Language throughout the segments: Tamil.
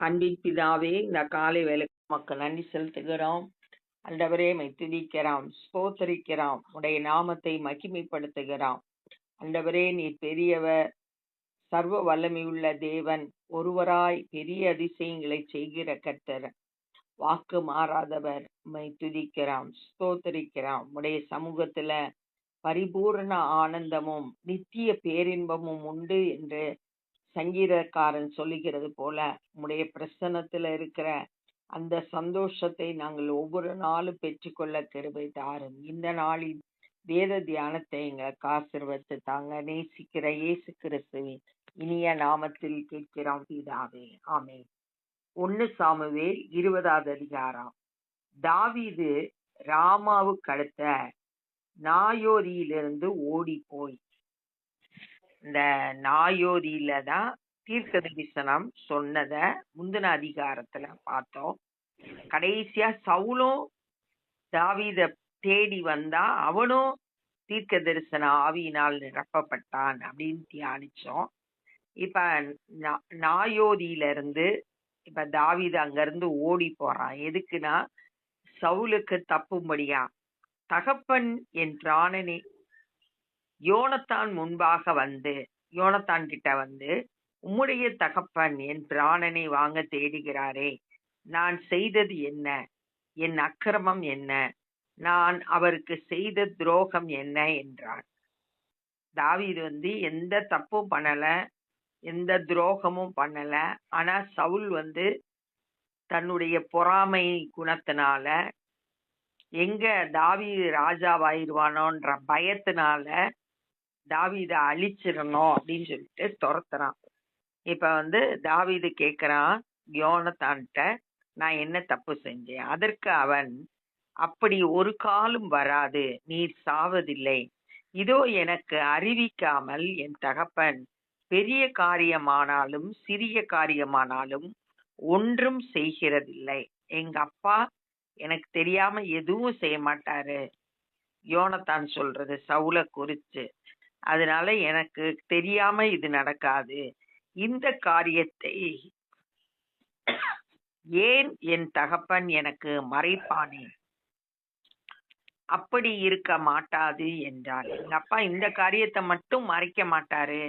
அன்பின் பிதாவே இந்த காலை வேலை மக்கள் நன்றி செலுத்துகிறோம். அண்டவரே மை துதிக்கிறோம் ஸ்தோத்தரிக்கிறோம். உடைய நாமத்தை மகிமைப்படுத்துகிறோம். அண்டவரே நீ பெரியவர் சர்வ வல்லமையுள்ள தேவன் ஒருவராய் பெரிய அதிசயங்களை செய்கிற கர்த்தர். வாக்கு மாறாதவர் மை துதிக்கிறோம் ஸ்தோத்தரிக்கிறோம். உடைய சமூகத்துல பரிபூரண ஆனந்தமும் நித்திய பேரின்பமும் உண்டு என்று சங்கீதக்காரன் சொல்லுகிறது போல உம்முடைய பிரசன்னத்துல இருக்கிற அந்த சந்தோஷத்தை நாங்கள் ஒவ்வொரு நாளும் பெற்றுக்கொள்ள கருவை தாரும் இந்த நாளின் வேத தியானத்தை எங்களுக்கு ஆசிர்வத்து தாங்க. நேசிக்கிற இயேசு கிறிஸ்துவின் இனிய நாமத்தில் கேட்கிறோம் பிதாவே. ஆமே ஒன்னு சாமுவே இருபதாவது அதிகாரம். தாவீது ராமாவுக்கு அடுத்த நாயோரியிலிருந்து ஓடி போய் இந்த நாயோதியில தான் தீர்க்க தரிசனம் சொன்னத முந்தின அதிகாரத்துல பார்த்தோம். கடைசியா சவுலும் தாவீத தேடி வந்தா அவனும் தீர்க்க தரிசன ஆவியினால் நிரப்பப்பட்டான் அப்படின்னு தியானிச்சோம். இப்ப நா- நாயோதியில இருந்து இப்ப தாவீது அங்க இருந்து ஓடி போறான். எதுக்குன்னா சவுலுக்கு தப்பும்படியா தகப்பன் என் பிராணனை யோனத்தான் முன்பாக வந்து யோனத்தான் கிட்ட வந்து உம்முடைய தகப்பன் என் பிராணனை வாங்க தேடுகிறாரே நான் செய்தது என்ன? என் அக்கிரமம் என்ன? நான் அவருக்கு செய்த துரோகம் என்ன? என்றான். தாவீது வந்து எந்த தப்பும் பண்ணல எந்த துரோகமும் பண்ணல. ஆனா சவுல் வந்து தன்னுடைய பொறாமை குணத்தினால எங்க தாவீது ராஜாவாயிருவானோன்ற பயத்தினால தாவீதை அழிச்சிடணும் அப்படின்னு சொல்லிட்டு துரத்துறான். இப்ப வந்து தாவீது கேக்குறான் யோனத்தான்ட்ட நான் என்ன தப்பு செஞ்சேன்? அதற்கு அவன் அப்படி ஒரு காலும் வராது நீர் சாவதில்லை. இதோ எனக்கு அறிவிக்காமல் என் தகப்பன் பெரிய காரியமானாலும் சிறிய காரியமானாலும் ஒன்றும் செய்கிறதில்லை. எங்க அப்பா எனக்கு தெரியாம எதுவும் செய்ய மாட்டாரு. யோனத்தான் சொல்றது சவுல குறிச்சு. அதனால எனக்கு தெரியாம இது நடக்காது. இந்த காரியத்தை ஏன் என் தகப்பன் எனக்கு மறைப்பானே? அப்படி இருக்க மாட்டாது என்றார் எங்க அப்பா இந்த காரியத்தை மட்டும் மறைக்க மாட்டாரு.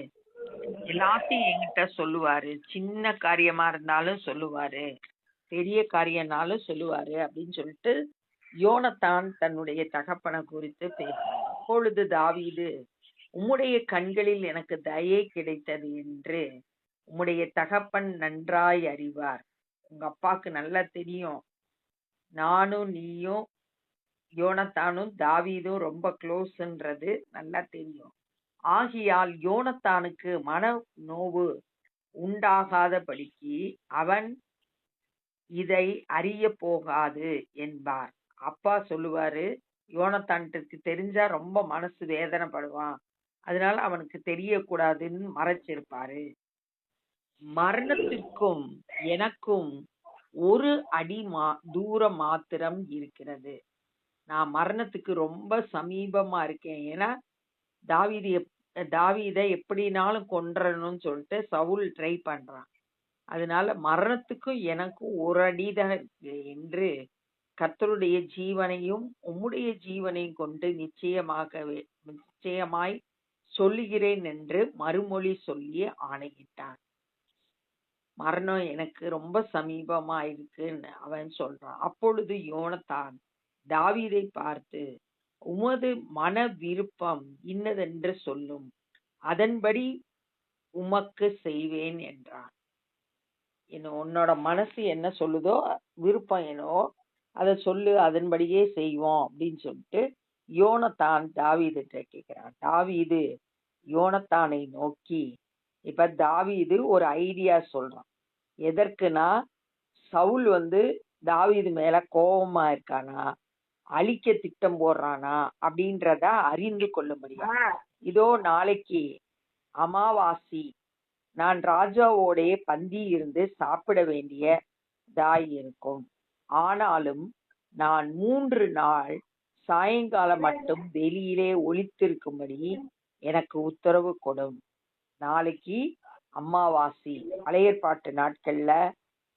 எல்லாத்தையும் என்கிட்ட சொல்லுவாரு. சின்ன காரியமா இருந்தாலும் சொல்லுவாரு. பெரிய காரியம்னாலும் சொல்லுவாரு அப்படின்னு சொல்லிட்டு யோனத்தான் தன்னுடைய தகப்பனை குறித்து பேசினார் அப்பொழுது தாவீது உம்முடைய கண்களில் எனக்கு தயை கிடைத்தது என்று உம்முடைய தகப்பன் நன்றாய் அறிவார். உங்க அப்பாக்கு நல்லா தெரியும். நானும் நீயும் யோனத்தானும் தாவீதும் ரொம்ப க்ளோஸ்ன்றது நல்லா தெரியும். ஆகியால் யோனத்தானுக்கு மன நோவு உண்டாகாத படிக்கு அவன் இதை அறிய போகாது என்பார். அப்பா சொல்லுவாரு யோனத்தான்ட்டுக்கு தெரிஞ்சா ரொம்ப மனசு வேதனைப்படுவான். அதனால அவனுக்கு தெரியக்கூடாதுன்னு மறைச்சிருப்பாரு. மரணத்திற்கும் எனக்கும் ஒரு அடி மா தூரம் மாத்திரம் இருக்கிறது. நான் மரணத்துக்கு ரொம்ப சமீபமா இருக்கேன். ஏன்னா தாவீது தாவீதை எப்படினாலும் கொன்றணும்னு சொல்லிட்டு சவுல் ட்ரை பண்றான். அதனால மரணத்துக்கும் எனக்கும் ஒரு அடிதான் இருக்கு என்று கத்தருடைய ஜீவனையும் உம்முடைய ஜீவனையும் கொண்டு நிச்சயமாகவே நிச்சயமாய் சொல்லுகிறேன் என்று மறுமொழி சொல்லி ஆணையிட்டான். மரணம் எனக்கு ரொம்ப சமீபமா இருக்குன்னு அவன் சொல்றான். அப்பொழுது யோனத்தான் தாவீதை பார்த்து உமது மன விருப்பம் இன்னதென்று சொல்லும். அதன்படி உமக்கு செய்வேன் என்றான். என்ன உன்னோட மனசு என்ன சொல்லுதோ விருப்பம் என்னோ அதை சொல்லு அதன்படியே செய்வோம் அப்படின்னு சொல்லிட்டு யோனத்தான் தாவீதுட்ட கேட்கிறான் தாவீது யோனத்தானை நோக்கி இப்ப தாவீது ஒரு ஐடியா சொல்றான். எதற்குனா சவுல் வந்து தாவீது மேல கோபமா இருக்கானா அழிக்க திட்டம் போடுறானா அப்படின்றத அறிந்து கொள்ளும்படியா. இதோ நாளைக்கு அமாவாசி நான் ராஜாவோடே பந்தி இருந்து சாப்பிட வேண்டிய தாய் இருக்கும். ஆனாலும் நான் மூன்று நாள் சாயங்காலம் மட்டும் வெளியிலே ஒளித்திருக்கும்படி எனக்கு உத்தரவு கொடும். நாளைக்கு அமாவாசி. பழைய ஏற்பாட்டு நாட்கள்ல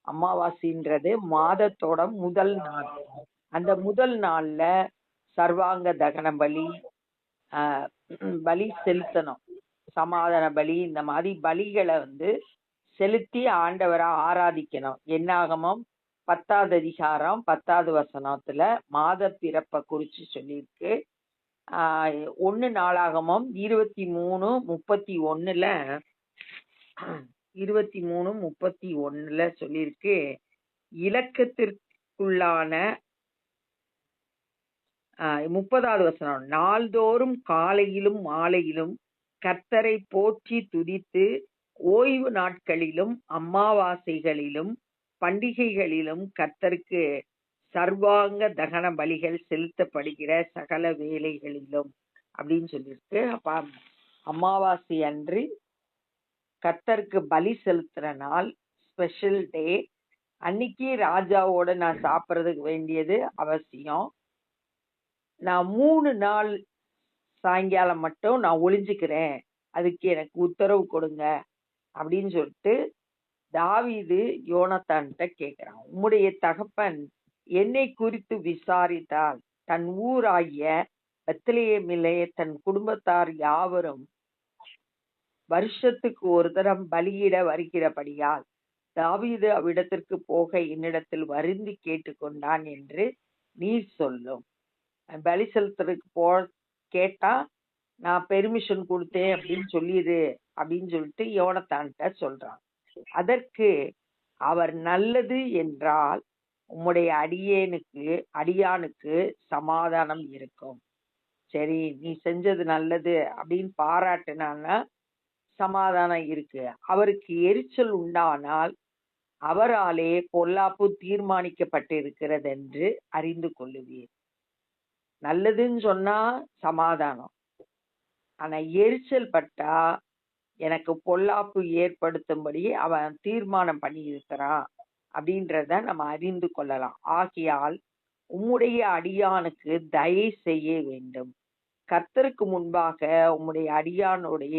அமாவாசைன்றது மாதத்தோட முதல் நாள். அந்த முதல் நாள்ல சர்வாங்க தகன பலி பலி செலுத்தணும். சமாதான பலி இந்த மாதிரி பலிகளை வந்து செலுத்தி ஆண்டவரை ஆராதிக்கணும். என்னாகமம்? பத்தாவது அதிகாரம் பத்தாவது வசனத்துல மாத பிறப்பை குறிச்சு சொல்லியிருக்கு. ஆஹ் ஒண்ணு நாளாகமம் இருபத்தி மூணு முப்பத்தி ஒண்ணுல இருபத்தி மூணு முப்பத்தி ஒண்ணுல சொல்லியிருக்கு. இலக்கத்திற்குள்ளான ஆஹ் முப்பதாவது வசனம். நாள்தோறும் காலையிலும் மாலையிலும் கர்த்தரை போற்றி துதித்து ஓய்வு நாட்களிலும் அமாவாசைகளிலும் பண்டிகைகளிலும் கர்த்தருக்கு சர்வாங்க தகன பலிகள் செலுத்தப்படுகிற சகல வேலைகளிலும் அப்படின்னு சொல்லியிருக்கு. அப்ப அமாவாசை அன்று கர்த்தருக்கு பலி செலுத்துற நாள் ஸ்பெஷல் டே அன்னைக்கு ராஜாவோட நான் சாப்பிட்றதுக்கு வேண்டியது அவசியம். நான் மூணு நாள் சாயங்காலம் மட்டும் நான் ஒளிஞ்சுக்கிறேன். அதுக்கு எனக்கு உத்தரவு கொடுங்க அப்படின்னு சொல்லிட்டு தாவீது யோனத்தான்கிட்ட கேக்குறான் உம்முடைய தகப்பன் என்னை குறித்து விசாரித்தால் தன் ஊராகிய பெத்லேயமிலே தன் குடும்பத்தார் யாவரும் வருஷத்துக்கு ஒரு தரம் பலியிட வருகிறபடியால் தாவீது அவ்விடத்திற்கு போக என்னிடத்தில் வருந்தி கேட்டுக்கொண்டான் என்று நீர் சொல்லும். பலி செலுத்துறதுக்கு போ கேட்டா நான் பெர்மிஷன் கொடுத்தேன் அப்படின்னு சொல்லிடு அப்படின்னு சொல்லிட்டு யோனத்தான்கிட்ட சொல்றான். அதற்கு அவர் நல்லது என்றால் உம்முடைய அடியேனுக்கு அடியானுக்கு சமாதானம் இருக்கும். சரி நீ செஞ்சது நல்லது அப்படின்னு பாராட்டுனான்னா சமாதானம் இருக்கு. அவருக்கு எரிச்சல் உண்டானால் அவராலே பொல்லாப்பு தீர்மானிக்கப்பட்டிருக்கிறது என்று அறிந்து கொள்ளுவீர். நல்லதுன்னு சொன்னா சமாதானம். ஆனா எரிச்சல் பட்டா எனக்கு பொல்லாப்பு ஏற்படுத்தும்படி அவன் தீர்மானம் பண்ணி இருக்கிறான் அப்படின்றத நம்ம அறிந்து கொள்ளலாம். ஆகையால் உம்முடைய அடியானுக்கு தயை செய்ய வேண்டும். கர்த்தருக்கு முன்பாக உம்முடைய அடியானுடைய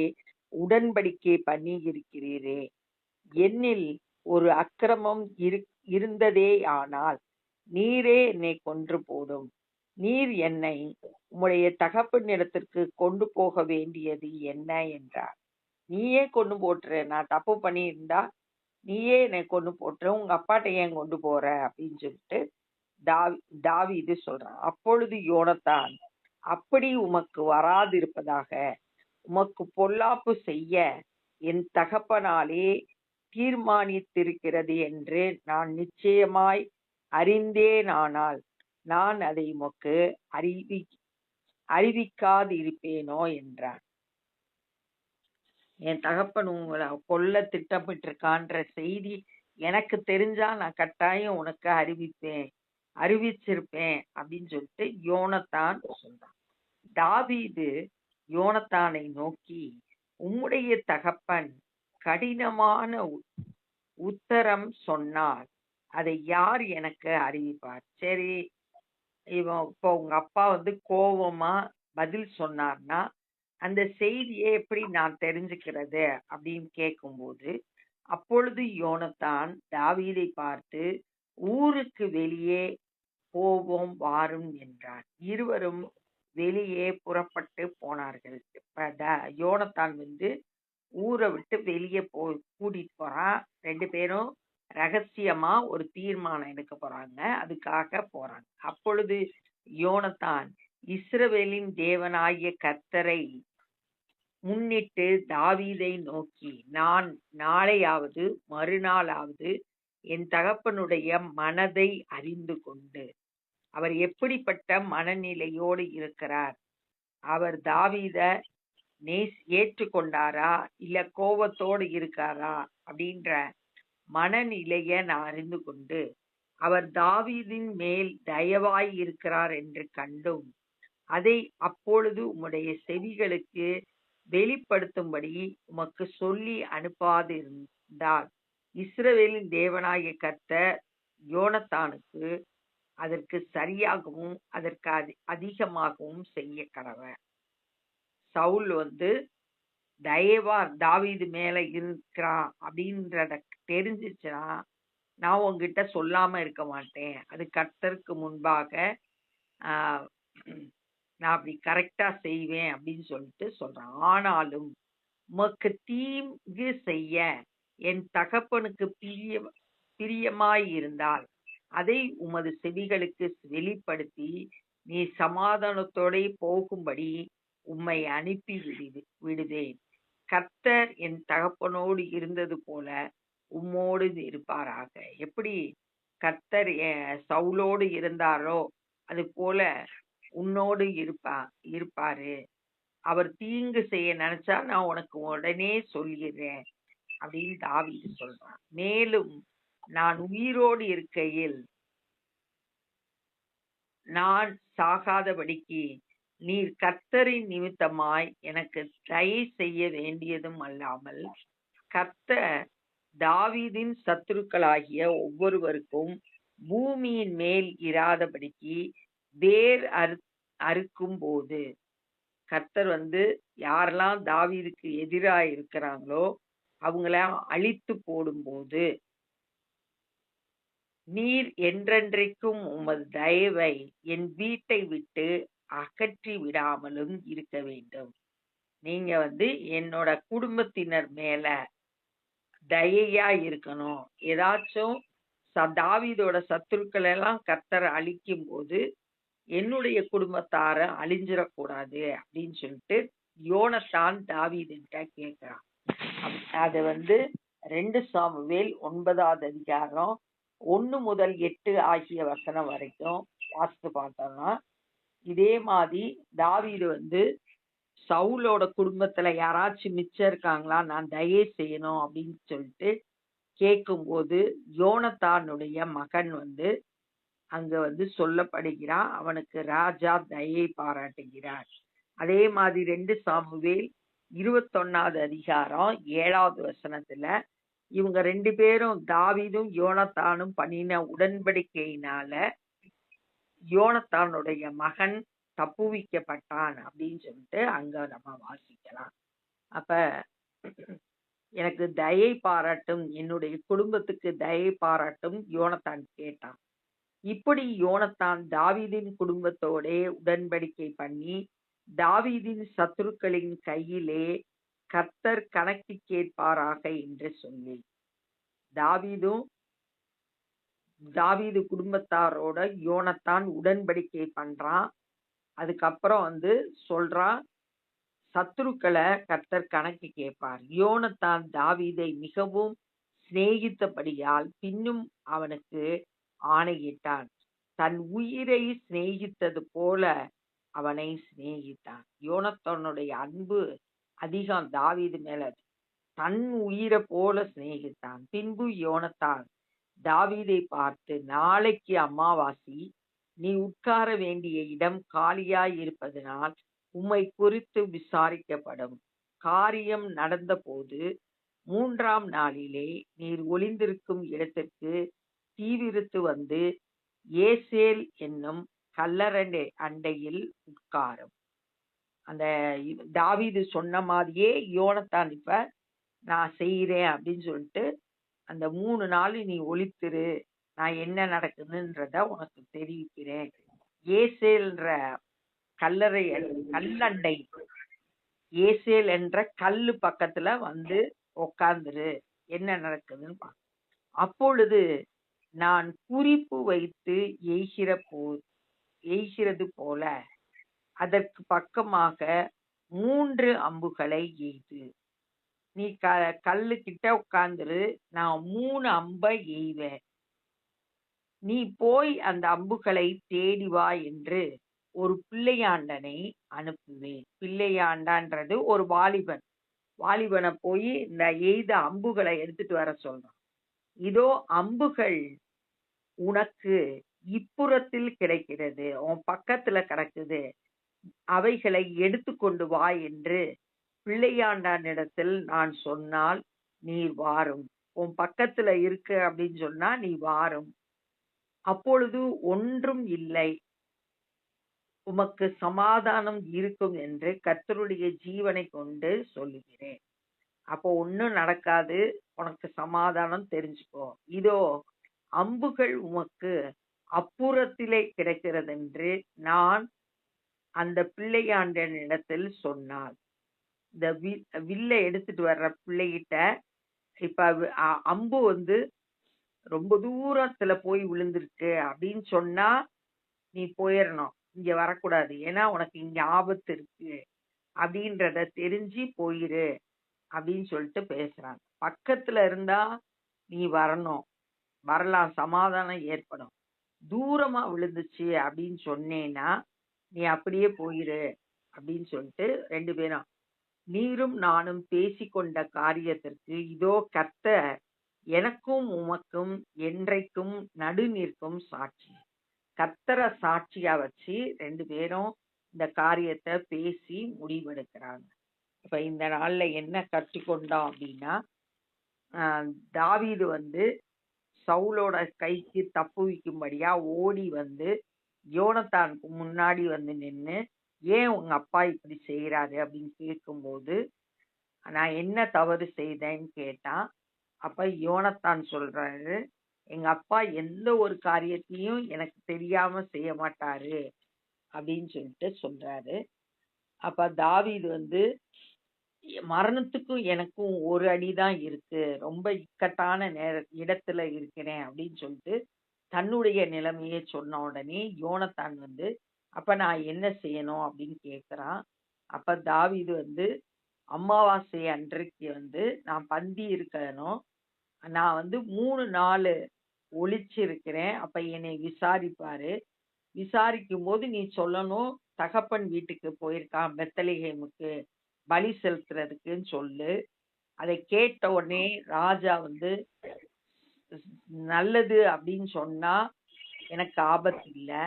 உடன்படிக்கை பண்ணி இருக்கிறீரே என்னில் ஒரு அக்கிரமம் இரு இருந்ததே ஆனால் நீரே என்னை கொன்று போடும். நீர் என்னை உம்முடைய தகப்பனிடத்திற்கு கொண்டு போக வேண்டியது என்ன என்றார். நீயே கொண்டு போட்டுரு. நான் தப்பு பண்ணியிருந்தா நீயே என்னை கொண்டு போட்டுரு. உங்க அப்பாட்ட ஏன் கொண்டு போற? அப்படின்னு சொல்லிட்டு தாவி இது சொல்றான். அப்பொழுது யோனத்தான் அப்படி உமக்கு வராதிருப்பதாக உமக்கு பொல்லாப்பு செய்ய என் தகப்பனாலே தீர்மானித்திருக்கிறது என்று நான் நிச்சயமாய் அறிந்தேனானால் நான் அதை உமக்கு அறிவி அறிவிக்காதிருப்பேனோ? என்றான். என் தகப்பன் உங்களை கொல்ல திட்டமிட்டிருக்கான்ற செய்தி எனக்கு தெரிஞ்சா நான் கட்டாயம் உனக்கு அறிவிப்பேன் அறிவிச்சிருப்பேன் அப்படின்னு சொல்லிட்டு யோனத்தான் சொன்னான். தாவீது யோனத்தானை நோக்கி உம்முடைய தகப்பன் கடினமான உத்தரம் சொன்னால் அதை யார் எனக்கு அறிவிப்பார்? சரி இவன் இப்போ உங்க அப்பா வந்து கோவமா பதில் சொன்னார்னா அந்த செய்தியை எப்படி நான் தெரிஞ்சுக்கிறது அப்படின்னு கேட்கும்போது அப்பொழுது யோனத்தான் தாவீதை பார்த்து ஊருக்கு வெளியே போவோம் வாரும் என்றான் இருவரும் வெளியே புறப்பட்டு போனார்கள். யோனத்தான் வந்து ஊரை விட்டு வெளியே போ கூட்டிட்டு போறான் ரெண்டு பேரும் ரகசியமா ஒரு தீர்மானம் எடுக்க போறாங்க. அதுக்காக போறாங்க. அப்பொழுது யோனத்தான் இஸ்ரவேலின் தேவனாகிய கர்த்தரை முன்னிட்டு தாவீதை நோக்கி நான் நாளையாவது மறுநாளாவது என் தகப்பனுடைய மனதை அறிந்து கொண்டு அவர் எப்படிப்பட்ட மனநிலையோடு இருக்கிறார்? அவர் தாவீத நேஸ் ஏற்றுக்கொண்டாரா? இல்ல கோபத்தோடு இருக்காரா? அப்படின்ற மனநிலைய நான் அறிந்து கொண்டு அவர் தாவீதின் மேல் தயவாய் இருக்கிறார் என்று கண்டும் அதை அப்பொழுது உம்முடைய செவிகளுக்கு வெளிப்படுத்தும்படி உமக்கு சொல்லி அனுப்பாதிருந்தார். இஸ்ரவேலின் தேவனாகிய கர்த்தர் யோனத்தானுக்கு அதற்கு சரியாகவும் அதற்கு அதி- அதிகமாகவும் செய்ய கடவன் சவுல் வந்து தயவா தாவீது மேல இருக்கிறான் அப்படின்றத தெரிஞ்சிச்சுன்னா நான் உங்ககிட்ட சொல்லாம இருக்க மாட்டேன். அது கர்த்தருக்கு முன்பாக ஆஹ் நான் அப்படி கரெக்டா செய்வேன் அப்படின்னு சொல்லிட்டு சொல்றான். ஆனாலும் உமக்கு தீங்கு செய்ய என் தகப்பனுக்கு பிரிய பிரியமாய் இருந்தால் அதை உமது செவிகளுக்கு வெளிப்படுத்தி நீ சமாதானத்தோட போகும்படி உம்மை அனுப்பி விடு விடுவேன் கர்த்தர் என் தகப்பனோடு இருந்தது போல உம்மோடு இருப்பாராக. எப்படி கர்த்தர் சவுலோடு இருந்தாரோ அது போல உன்னோடு இருப்பா இருப்பாரு. அவர் தீங்கு செய்ய நினைச்சா நான் உனக்கு உடனே சொல்லிடுறேன் அப்படின்னு தாவீது சொல்றான். மேலும் நான் உயிரோடு இருக்கையில் நான் சாகாதபடிக்கு நீர் கர்த்தரின் நிமித்தமாய் எனக்கு தயை செய்ய வேண்டியதும் அல்லாமல் கர்த்தர் தாவீதின் சத்துருக்களாகிய ஒவ்வொருவருக்கும் பூமியின் மேல் இராதபடிக்கு வேர் அறு அறுக்கும் போது கர்த்தர் வந்து யாரெல்லாம் தாவீதுக்கு எதிராக இருக்கிறாங்களோ அவங்கள அழித்து போடும்போது நீர் என்றென்றைக்கும் உமது தயவை என் வீட்டை விட்டு அகற்றி விடாமலும் இருக்க வேண்டும். நீங்க வந்து என்னோட குடும்பத்தினர் மேல தயையா இருக்கணும். ஏதாச்சும் ச- தாவீதோட சத்துருக்கள் எல்லாம் கர்த்தர் அழிக்கும் போது என்னுடைய குடும்பத்தார அழிஞ்சிடக்கூடாது அப்படின்னு சொல்லிட்டு யோனத்தான் தாவீதுகிட்ட கேட்கிறான் அது வந்து ரெண்டு சாமுவேல் ஒன்பதாவது அதிகாரம் ஒண்ணு முதல் எட்டு ஆகிய வசனம் வரைக்கும் வாசித்து பார்த்தோம்னா இதே மாதிரி தாவீது வந்து சவுலோட குடும்பத்துல யாராச்சும் மிச்சம் இருக்காங்களா நான் தயவு செய்யணும் அப்படின்னு சொல்லிட்டு கேட்கும்போது யோனத்தானுடைய மகன் வந்து அங்க வந்து சொல்லப்படுகிறான் அவனுக்கு ராஜா தயை பாராட்டுகிறார். அதே மாதிரி ரெண்டு சாமுவேல் இருபத்தொன்னாவது அதிகாரம் ஏழாவது வசனத்துல இவங்க ரெண்டு பேரும் தாவிதும் யோனத்தானும் பண்ணின உடன்படிக்கையினால யோனத்தானுடைய மகன் தப்புவிக்கப்பட்டான் அப்படின்னு சொல்லிட்டு அங்க நம்ம வாசிக்கலாம். அப்ப எனக்கு தயை பாராட்டும் என்னுடைய குடும்பத்துக்கு தயை பாராட்டும் யோனத்தான் கேட்டான். இப்படி யோனத்தான் தாவீதின் குடும்பத்தோட உடன்படிக்கை பண்ணி தாவீதின் சத்துருக்களின் கையிலே கர்த்தர் கணக்கு கேட்பாராக என்று சொல்லி தாவீதும் தாவீது குடும்பத்தாரோட யோனத்தான் உடன்படிக்கை பண்றான். அதுக்கப்புறம் வந்து சொல்றான் சத்துருக்களை கர்த்தர் கணக்கு கேட்பார். யோனத்தான் தாவீதை மிகவும் சிநேகித்தபடியால் பின்னும் அவனுக்கு ஆணையிட்டான். தன் உயிரை சிநேகித்தது போல அவனை சிநேகித்தான். யோனத்தானுடைய அன்பு அதிகம் தாவீது மேல தன் உயிரை போல சிநேகித்தான். பின்பு யோனத்தான் தாவீதை பார்த்து நாளைக்கு அமாவாசி நீ உட்கார வேண்டிய இடம் காலியாய் இருப்பதனால் உம்மை குறித்து விசாரிக்கப்படும். காரியம் நடந்தபோது மூன்றாம் நாளிலே நீர் ஒளிந்திருக்கும் இடத்திற்கு தீவிரித்து வந்து ஏசேல் என்னும் கல்லறை அண்டையில் உட்காரும். அந்த தாவிது சொன்ன மாதிரியே யோனத்தான் இப்ப நான் செய்கிறேன் அப்படின்னு சொல்லிட்டு அந்த மூணு நாள் நீ ஒழித்துரு நான் என்ன நடக்குதுன்றத உனக்கு தெரிவிக்கிறேன். ஏசேல்ன்ற கல்லறை கல்லண்டை ஏசேல் என்ற கல்லு பக்கத்துல வந்து உக்காந்துரு என்ன நடக்குதுன்னு பார்க்க அப்பொழுது நான் குறிப்பு வைத்து எய்கிற போ எய்கிறது போல அதற்கு பக்கமாக மூன்று அம்புகளை எய்து. நீ க கல்லு கிட்ட உட்கார்ந்துரு நான் மூணு அம்பை எய்வேன். நீ போய் அந்த அம்புகளை தேடி வா என்று ஒரு பிள்ளையாண்டனை அனுப்புவேன். பிள்ளையாண்டான்றது ஒரு வாலிபன். வாலிபனை போய் இந்த எய்த அம்புகளை எடுத்துட்டு வர சொல்றான். இதோ அம்புகள் உனக்கு இப்புறத்தில் கிடைக்கிறது உன் பக்கத்துல கிடக்குது அவைகளை எடுத்துக்கொண்டு வா என்று பிள்ளையாண்டானிடத்தில் நான் சொன்னால் நீர் வாரும். உன் பக்கத்துல இருக்கு அப்படின்னு சொன்னா நீ வாரும். அப்பொழுது ஒன்றும் இல்லை. உமக்கு சமாதானம் இருக்கும் என்று கர்த்தருடைய ஜீவனை கொண்டு சொல்லுகிறேன். அப்போ ஒன்றும் நடக்காது. உனக்கு சமாதானம் தெரிஞ்சுக்கோ. இதோ அம்புகள் உமக்கு அப்புறத்திலே கிடக்கிறதென்று நான் அந்த பிள்ளையாண்டனிடத்தில் சொன்னாள். இந்த வில்லை எடுத்துட்டு வர்ற பிள்ளைகிட்ட இப்ப அம்பு வந்து ரொம்ப தூரத்துல போய் விழுந்திருக்கு அப்படின்னு சொன்னா நீ போயிடணும் இங்க வரக்கூடாது ஏன்னா உனக்கு இங்க ஆபத்து இருக்கு அப்படின்றத தெரிஞ்சு போயிரு அப்படின்னு சொல்லிட்டு பேசுறாங்க. பக்கத்துல இருந்தா நீ வரணும் வரலாம் சமாதானம் ஏற்படும். தூரமா விழுந்துச்சு அப்படின்னு சொன்னேன்னா நீ அப்படியே போயிரு அப்படின்னு சொல்லிட்டு ரெண்டு பேரும் நீரும் நானும் பேசிக்கொண்ட காரியத்திற்கு இதோ கத்த எனக்கும் உமக்கும் என்றைக்கும் நடு நிற்கும் சாட்சி. கத்தரை சாட்சியா வச்சு ரெண்டு பேரும் இந்த காரியத்தை பேசி முடிவெடுக்கிறாங்க. இப்ப இந்த நாள்ல என்ன கற்றுக்கொண்டோம் அப்படின்னா ஆஹ் தாவீது வந்து சவுலோட கைக்கு தப்புவிக்கும்படியா ஓடி வந்து யோனத்தானுக்கு முன்னாடி வந்து நின்று ஏன் உங்க அப்பா இப்படி செய்கிறாரு அப்படின்னு கேட்கும்போது நான் என்ன தவறு செய்தேன்னு கேட்டான் அப்ப யோனத்தான் சொல்றாரு எங்க அப்பா எந்த ஒரு காரியத்தையும் எனக்கு தெரியாம செய்ய மாட்டாரு. அப்படின்னு சொல்லிட்டு சொல்றாரு. அப்ப தாவீது வந்து மரணத்துக்கும் எனக்கும் ஒரு அடிதான் இருக்கு. ரொம்ப இக்கட்டான நேர இடத்துல இருக்கிறேன் அப்படின்னு சொல்லிட்டு தன்னுடைய நிலைமையை சொன்ன உடனே யோனத்தான் வந்து அப்ப நான் என்ன செய்யணும்? அப்படின்னு கேட்குறான் அப்ப தாவிது வந்து அமாவாசை அன்றைக்கு வந்து நான் பந்தி இருக்கணும். நான் வந்து மூணு நாள் ஒழிச்சிருக்கிறேன் அப்ப என்னை விசாரிப்பாரு. விசாரிக்கும் போது நீ சொல்லணும் தகப்பன் வீட்டுக்கு போயிருக்கான் பெத்தலிகேமுக்கு. பலி செலுத்துறதுக்குன்னு சொல்லு. அதை கேட்ட உடனே ராஜா வந்து நல்லது அப்படின்னு சொன்னா எனக்கு ஆபத்து இல்லை.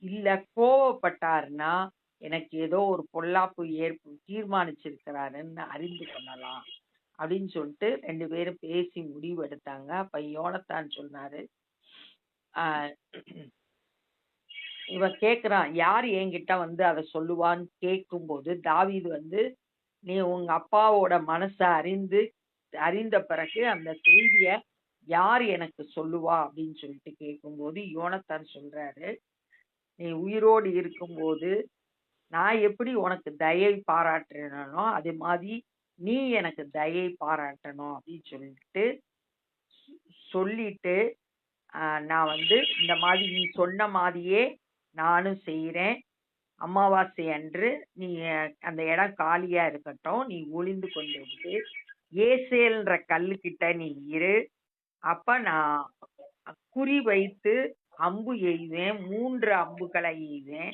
இல்ல கோவப்பட்டாருன்னா எனக்கு ஏதோ ஒரு பொல்லாப்பு ஏற்பு தீர்மானிச்சிருக்கிறாருன்னு அறிந்து கொள்ளலாம். அப்படின்னு சொல்லிட்டு ரெண்டு பேரும் பேசி முடிவு எடுத்தாங்க. அப்ப யோனத்தான் சொன்னாரு இவன் கேட்குறான் யார் என்கிட்ட வந்து அதை சொல்லுவான்னு? கேட்கும்போது தாவீது வந்து நீ உங்க அப்பாவோட மனசை அறிந்து அறிந்த பிறகு அந்த செய்திய யார் எனக்கு சொல்லுவா? அப்படின்னு சொல்லிட்டு கேட்கும்போது யோனத்தான் சொல்றாரு நீ உயிரோடு இருக்கும்போது நான் எப்படி உனக்கு தயை பாராட்டுறேனோ அதே மாதிரி நீ எனக்கு தயை பாராட்டணும் அப்படின்னு சொல்லிட்டு சொல்லிட்டு நான் வந்து இந்த மாதிரி நீ சொன்ன மாதிரியே நானும் செய்கிறேன் அமாவாசை அன்று நீ அந்த இடம் காலியாக இருக்கட்டும் நீ ஒளிந்து கொண்டு இருந்து ஏசேல்ன்ற கல்லுக்கிட்ட நீ இரு. அப்போ நான் குறி வைத்து அம்பு எய்வேன் மூன்று அம்புகளை எய்வேன்.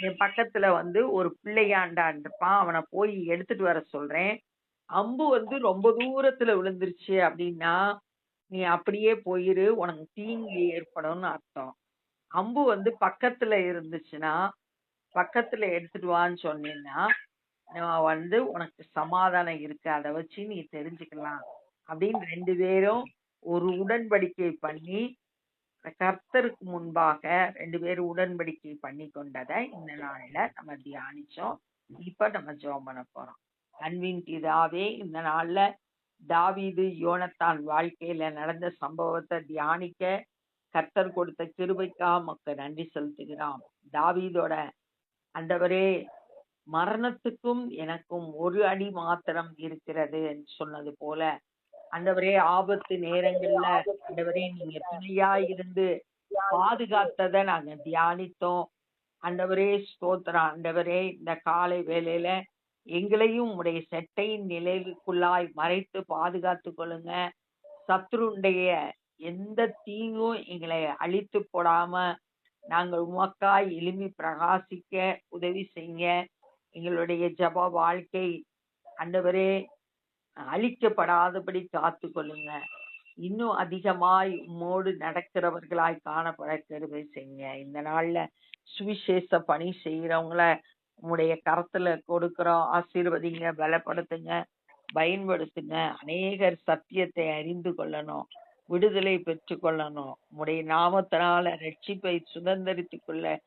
என் பக்கத்துல வந்து ஒரு பிள்ளையாண்டான் இருப்பான் அவனை போய் எடுத்துட்டு வர சொல்றேன். அம்பு வந்து ரொம்ப தூரத்துல விழுந்துருச்சு அப்படின்னா நீ அப்படியே போயிரு உனக்கு தீங்கு ஏற்படும்னு அர்த்தம். அம்பு வந்து பக்கத்துல இருந்துச்சுன்னா பக்கத்துல எடுத்துட்டு வான்னு சொன்னீங்கன்னா வந்து உனக்கு சமாதானம் இருக்கு. அதை வச்சு நீ தெரிஞ்சுக்கலாம். அப்படின்னு ரெண்டு பேரும் ஒரு உடன்படிக்கை பண்ணி கர்த்தருக்கு முன்பாக ரெண்டு பேரும் உடன்படிக்கை பண்ணி கொண்டதை இந்த நாள்ல நம்ம தியானிச்சோம். இப்ப நம்ம ஜோம் பண்ண போறோம். அன்பின் பிதாவே இந்த நாள்ல தாவிது யோனத்தான் வாழ்க்கையில நடந்த சம்பவத்தை தியானிக்க கர்த்தர் கொடுத்த கிருபைக்கா மக்க நன்றி செலுத்துகிறோம். தாவீதோட அந்தவரே மரணத்துக்கும் எனக்கும் ஒரு அடி மாத்திரம் இருக்கிறது என்று சொன்னது போல அந்தவரே ஆபத்து நேரங்கள்ல ஆண்டவரே நீங்க துணையா இருந்து பாதுகாத்ததை நாங்க தியானித்தோம். அண்டவரே ஸ்தோத்திரம். அண்டவரே இந்த காலை வேலையில எங்களையும் உடைய செட்டையின் நிலைக்குள்ளாய் மறைத்து பாதுகாத்து கொள்ளுங்க. சத்ருடைய எந்த தீங்கும் எங்களை அழித்து போடாம நாங்கள் உமக்காய் எளிமை பிரகாசிக்க உதவி செய்யுங்க. எங்களுடைய ஜப வாழ்க்கை அண்டவரே அழிக்கப்படாதபடி காத்து கொள்ளுங்க. இன்னும் அதிகமாய் உம்மோடு நடக்கிறவர்களாய் காணப்பட கருவை செய்யுங்க. இந்த நாள்ல சுவிசேஷ பணி செய்யறவங்கள உங்களுடைய கரத்துல கொடுக்கிறோம். ஆசீர்வதிங்க பலப்படுத்துங்க பயன்படுத்துங்க. அநேகர் சத்தியத்தை அறிந்து கொள்ளணும். விடுதலை பெற்றுக்கொள்ளணும் கொள்ளணும். நாமத்தினால ரட்சிப்பை சுதந்திரித்துக் கொள்ள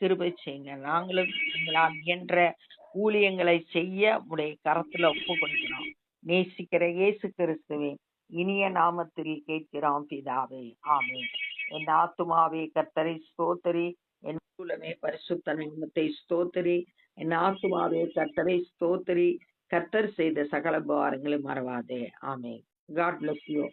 கிருபை செய்யுங்க. நாங்களும் எங்களால் இயன்ற ஊழியங்களை செய்ய உடைய கரத்துல ஒப்பு கொடுக்கிறோம். நேசிக்கிற இயேசு கிறிஸ்துவே இனிய நாமத்தில் கேட்கிறோம் பிதாவே. ஆமே என் ஆத்துமாவே கர்த்தரை ஸ்தோத்தரி. என் மூலமே பரிசுத்த நாமத்தை ஸ்தோத்தரி. என் ஆத்துமாவே கர்த்தரை ஸ்தோத்தரி. கர்த்தர் செய்த சகல பாரங்களும் மறவாதே. ஆமே காட் பிளஸ் யூ